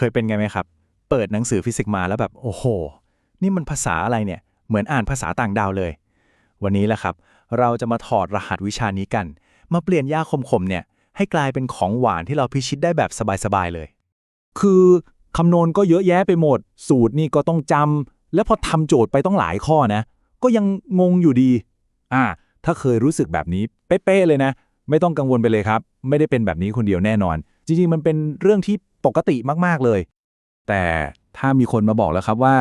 เคยเป็นไงไหมครับ เปิดหนังสือฟิสิกส์มาแล้วแบบ โอ้โห นี่มันภาษาอะไรเนี่ย เหมือนอ่านภาษาต่างดาวเลย วันนี้แหละครับ เราจะมาถอดรหัสวิชานี้กัน มาเปลี่ยนยาคมๆเนี่ย ให้กลายเป็นของหวานที่เราพิชิตได้แบบสบายๆเลย คือคำนวณก็เยอะแยะไปหมด สูตรนี่ก็ต้องจำแล้วพอทำโจทย์ไปต้องหลายข้อนะ ก็ยังงงอยู่ดี อ่า ถ้าเคยรู้สึกแบบนี้เป๊ะๆเลยนะ ไม่ต้องกังวลไปเลยครับ ไม่ได้เป็นแบบนี้คนเดียวแน่นอน จริงๆมันเป็นเรื่องที่ ปกติมากๆเลย แต่ถ้ามีคนมาบอกแล้วครับว่า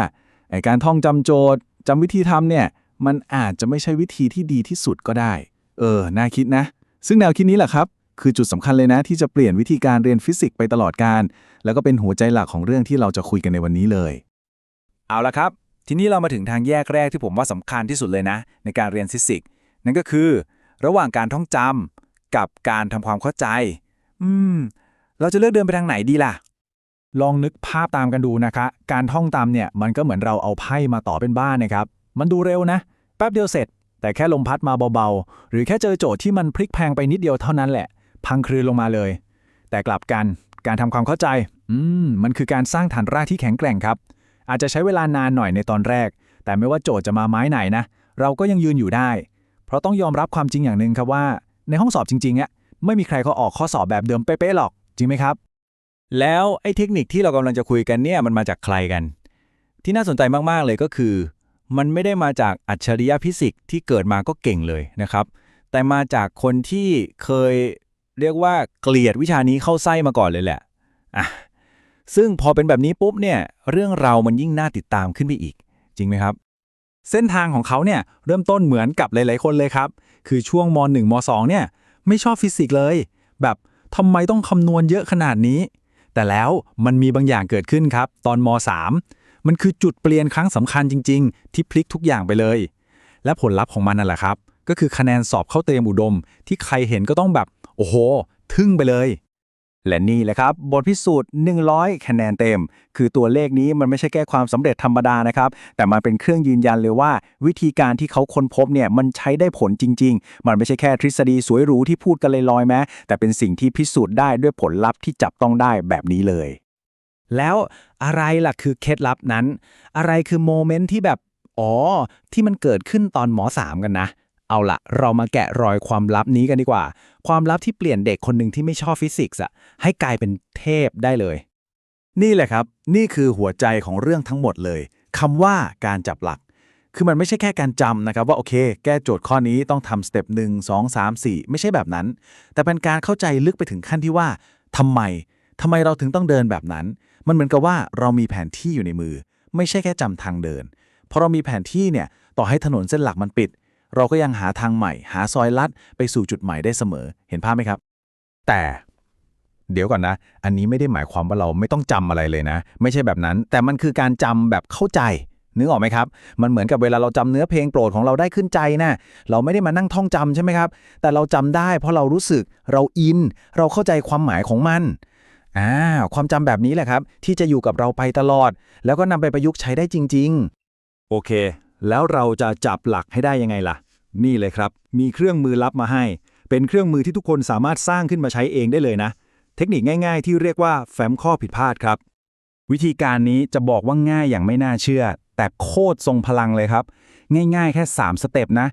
ไอการท่องจำโจทย์จำวิธีทำเนี่ยมันอาจจะไม่ใช่วิธีที่ดีที่สุดก็ได้ เออ น่าคิดนะ ซึ่งแนวคิดนี้แหละครับ คือจุดสำคัญเลยนะที่จะเปลี่ยนวิธีการเรียนฟิสิกส์ไปตลอดการ แล้วก็เป็นหัวใจหลักของเรื่องที่เราจะคุยกันในวันนี้เลย เอาละครับ ทีนี้เรามาถึงทางแยกแรกที่ผมว่าสำคัญที่สุดเลยนะ ในการเรียนฟิสิกส์นั่นก็คือ ระหว่างการท่องจำกับการทำความเข้าใจ อืม เราจะเลือกเดินไปทางไหนดีล่ะ ลองนึกภาพตามกันดูนะคะ การท่องตามเนี่ยมันก็เหมือนเราเอาไพ่มาต่อเป็นบ้านนะครับ มันดูเร็วนะ แป๊บเดียวเสร็จ แต่แค่ลมพัดมาเบาๆ หรือแค่เจอโจทย์ที่มันพลิกแพงไปนิดเดียวเท่านั้นแหละ พังคลืนลงมาเลย แต่กลับกันการทำความเข้าใจ อืม มันคือการสร้างฐานรากที่แข็งแกร่งครับ อาจจะใช้เวลานานหน่อยในตอนแรก แต่ไม่ว่าโจทย์จะมาไม้ไหนนะ เราก็ยังยืนอยู่ได้ เพราะต้องยอมรับความจริงอย่างหนึ่งครับว่า ในห้องสอบจริงๆอะไม่มีใครเขาออกข้อสอบแบบเดิมเป๊ะๆหรอก จริงไหมครับ แล้วไอ้เทคนิคที่เรากำลังจะคุยกันเนี่ยมันมาจากใครกัน ที่น่าสนใจมากๆเลยก็คือ มันไม่ได้มาจากอัจฉริยะฟิสิกส์ที่เกิดมาก็เก่งเลยนะครับ แต่มาจากคนที่เคยเรียกว่าเกลียดวิชานี้เข้าไส้มาก่อนเลยแหละอะซึ่งพอเป็นแบบนี้ปุ๊บเนี่ยเรื่องเรามันยิ่งน่าติดตามขึ้นไปอีก จริงไหมครับ เส้นทางของเขาเนี่ยเริ่มต้นเหมือนกับหลาย ๆ คนเลยครับ คือช่วงม .1 ม .2 เนี่ยไม่ชอบฟิสิกส์เลย แบบ ทำไมต้องคำนวณเยอะขนาดนี้ แต่แล้วมันมีบางอย่างเกิดขึ้นครับ ตอนม .3 มันคือจุดเปลี่ยนครั้งสำคัญจริง ๆ ที่พลิกทุกอย่างไปเลย และผลลัพธ์ของมันนั่นแหละครับ ก็คือคะแนนสอบเข้าเตรียมอุดม ที่ใครเห็นก็ต้องแบบ โอ้โห ทึ่งไปเลย และนี่แหละครับ บทพิสูจน์ 100 คะแนนเต็ม คือตัวเลขนี้มันไม่ใช่แค่ความสำเร็จธรรมดานะครับ แต่มันเป็นเครื่องยืนยันเลยว่า วิธีการที่เขาค้นพบเนี่ยมันใช้ได้ผลจริง ๆ มันไม่ใช่แค่ทฤษฎีสวยหรูที่พูดกันลอยๆแม้ แต่เป็นสิ่งที่พิสูจน์ได้ด้วยผลลัพธ์ที่จับต้องได้แบบนี้เลย แล้วอะไรล่ะคือเคล็ดลับนั้น อะไรคือโมเมนต์ที่แบบอ๋อที่มันเกิดขึ้นตอนหมอสามกันนะ เอาละเรามาแกะรอยความลับนี้กันดีกว่า ความลับที่เปลี่ยนเด็กคนหนึ่งที่ไม่ชอบฟิสิกส์อะให้กลายเป็นเทพได้เลย นี่แหละครับ นี่คือหัวใจของเรื่องทั้งหมดเลยคำว่าการจับหลัก คือมันไม่ใช่แค่การจำนะครับ ว่าโอเค แก้โจทย์ข้อนี้ต้องทำสเต็ปหนึ่งสองสามสี่ไม่ใช่แบบนั้น แต่เป็นการเข้าใจลึกไปถึงขั้นที่ว่าทำไมทำไมเราถึงต้องเดินแบบนั้น มันเหมือนกับว่าเรามีแผนที่อยู่ในมือ ไม่ใช่แค่จำทางเดินพอเรามีแผนที่เนี่ย ต่อให้ถนนเส้นหลักมันปิด เราก็ยังหาทางใหม่ หาซอยลัดไปสู่จุดใหม่ได้เสมอ เห็นภาพไหมครับ แต่เดี๋ยวก่อนนะ อันนี้ไม่ได้หมายความว่าเราไม่ต้องจำอะไรเลยนะ ไม่ใช่แบบนั้น แต่มันคือการจำแบบเข้าใจ นึกออกไหมครับ มันเหมือนกับเวลาเราจำเนื้อเพลงโปรดของเราได้ขึ้นใจนะ เราไม่ได้มานั่งท่องจำใช่ไหมครับ แต่เราจำได้ เพราะเรารู้สึก เราอิน เราเข้าใจความหมายของมัน อ่า ความจำแบบนี้แหละครับ ที่จะอยู่กับเราไปตลอด แล้วก็นำไปประยุกต์ใช้ได้จริง ๆ โอเค แล้วเราจะจับหลักให้ได้ยังไงล่ะ นี่เลยครับ มีเครื่องมือลับมาให้ เป็นเครื่องมือที่ทุกคนสามารถสร้างขึ้นมาใช้เองได้เลยนะ เทคนิคง่าย ๆ ที่เรียกว่าแฟ้มข้อผิดพลาดครับ วิธีการนี้จะบอกว่าง่ายอย่างไม่น่าเชื่อ แต่โคตรทรงพลังเลยครับ ง่ายๆ แค่ 3 สเต็ปนะ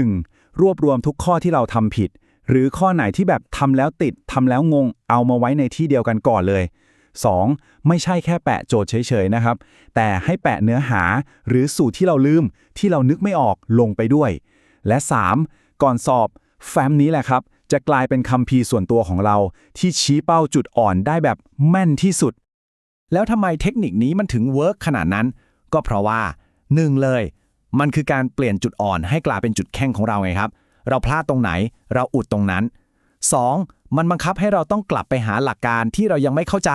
1. รวบรวมทุกข้อที่เราทำผิด หรือข้อไหนที่แบบทำแล้วติดทำแล้วงง เอามาไว้ในที่เดียวกันก่อนเลย 2. ไม่ใช่แค่แปะโจทย์เฉยๆนะครับ แต่ให้แปะเนื้อหาหรือสูตรที่เราลืม ที่เรานึกไม่ออกลงไปด้วย และ 3. ก่อนสอบแฟ้มนี้แหละครับ จะกลายเป็นคัมภีส่วนตัวของเรา ที่ชี้เป้าจุดอ่อนได้แบบแม่นที่สุด แล้วทำไมเทคนิคนี้มันถึงเวิร์กขนาดนั้น ก็เพราะว่า 1 เลย มันคือการเปลี่ยนจุดอ่อนให้กลายเป็นจุดแข็งของเราไงครับ เราพลาดตรงไหน เราอุดตรงนั้น 2. มันบังคับให้เราต้องกลับไปหาหลักการที่เรายังไม่เข้าใจ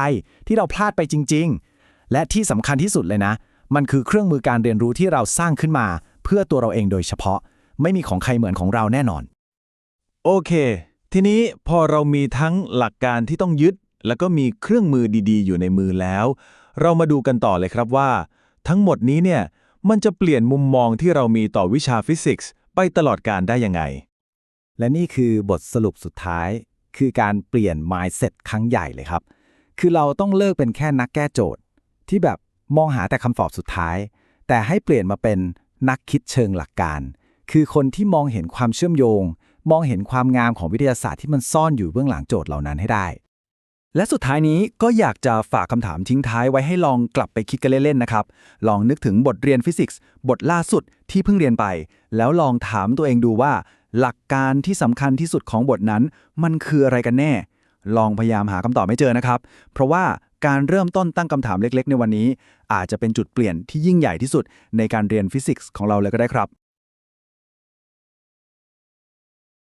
ที่เราพลาดไปจริง ๆ และที่สำคัญที่สุดเลยนะ มันคือเครื่องมือการเรียนรู้ที่เราสร้างขึ้นมา เพื่อตัวเราเองโดยเฉพาะ ไม่มีของใครเหมือนของเราแน่นอน โอเค ทีนี้พอเรามีทั้งหลักการที่ต้องยึด แล้วก็มีเครื่องมือดีๆ อยู่ในมือแล้ว เรามาดูกันต่อเลยครับว่า ทั้งหมดนี้เนี่ยมันจะเปลี่ยนมุมมองที่เรามีต่อวิชาฟิสิกส์ไปตลอดการได้ยังไง และนี่คือบทสรุปสุดท้าย คือการเปลี่ยน mindset ครั้งใหญ่เลยครับ คือเราต้องเลิกเป็นแค่นักแก้โจทย์ ที่แบบมองหาแต่คำตอบสุดท้าย แต่ให้เปลี่ยนมาเป็นนักคิดเชิงหลักการ คือคนที่มองเห็นความเชื่อมโยง มองเห็นความงามของวิทยาศาสตร์ที่มันซ่อนอยู่เบื้องหลังโจทย์เหล่านั้นให้ได้ และสุดท้ายนี้ก็อยากจะฝากคำถามทิ้งท้ายไว้ให้ลองกลับไปคิดกันเล่นๆนะครับ ลองนึกถึงบทเรียนฟิสิกส์ บทล่าสุดที่เพิ่งเรียนไป แล้วลองถามตัวเองดูว่า หลักการที่สำคัญที่สุดของบทนั้น มันคืออะไรกันแน่ ลองพยายามหาคำตอบไม่เจอนะครับ เพราะว่าการเริ่มต้นตั้งคำถามเล็ก ๆ ในวันนี้ อาจจะเป็นจุดเปลี่ยนที่ยิ่งใหญ่ที่สุดในการเรียนฟิสิกส์ของเราเลยก็ได้ครับ